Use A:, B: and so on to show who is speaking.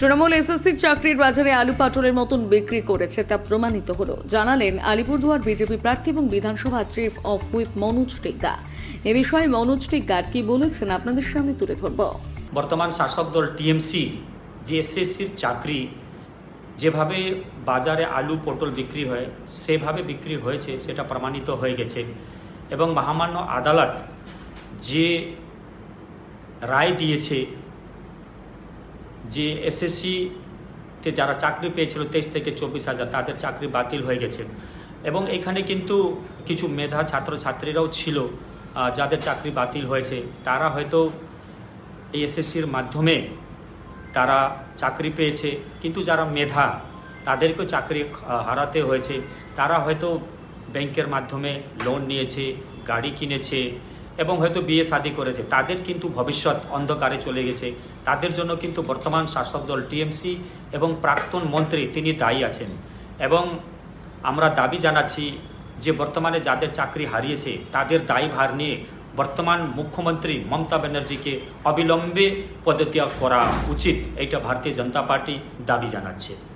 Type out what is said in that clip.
A: তৃণমূল এসএসসির চাকরির বাজারে আলু পাটলের মতন বিক্রি করেছে, তা প্রমাণিত হলো। জানালেন আলিপুরদুয়ার বিজেপি প্রার্থী এবং বিধানসভা chief of whip Manoj Tigga এ বিষয়ে মনোজ টিগ্গার কি বলেছেন আপনাদের সামনে তুলে ধরব।
B: বর্তমান শাসক দল টিএমসি যে এসএসসির চাকরি, যেভাবে বাজারে আলু পটল বিক্রি হয়, সেভাবে বিক্রি হয়েছে, সেটা প্রমাণিত হয়ে গেছে। এবং মহামান্য আদালত যে রায় দিয়েছে যে এসএসসিতে যারা চাকরি পেয়েছিল তেইশ থেকে চব্বিশ হাজার, তাদের চাকরি বাতিল হয়ে গেছে। এবং এখানে কিন্তু কিছু মেধা ছাত্রছাত্রীরাও ছিল যাদের চাকরি বাতিল হয়েছে। তারা হয়তো এই এসএসসির মাধ্যমে তারা চাকরি পেয়েছে, কিন্তু যারা মেধা, তাদেরকেও চাকরি হারাতে হয়েছে। তারা হয়তো ব্যাংকের মাধ্যমে লোন নিয়েছে, গাড়ি কিনেছে এবং হয়তো বিয়ে শাদী করেছে। তাদের কিন্তু ভবিষ্যৎ অন্ধকারে চলে গেছে। তাদের জন্য কিন্তু বর্তমান শাসক দল টিএমসি এবং প্রাক্তন মন্ত্রী তিনি দায়ী আছেন। এবং আমরা দাবি জানাচ্ছি যে বর্তমানে যাদের চাকরি হারিয়েছে, তাদের দায়ভার নিয়ে বর্তমান মুখ্যমন্ত্রী মমতা ব্যানার্জিকে অবিলম্বে পদত্যাগ করা উচিত, এইটা ভারতীয় জনতা পার্টি দাবি জানাচ্ছে।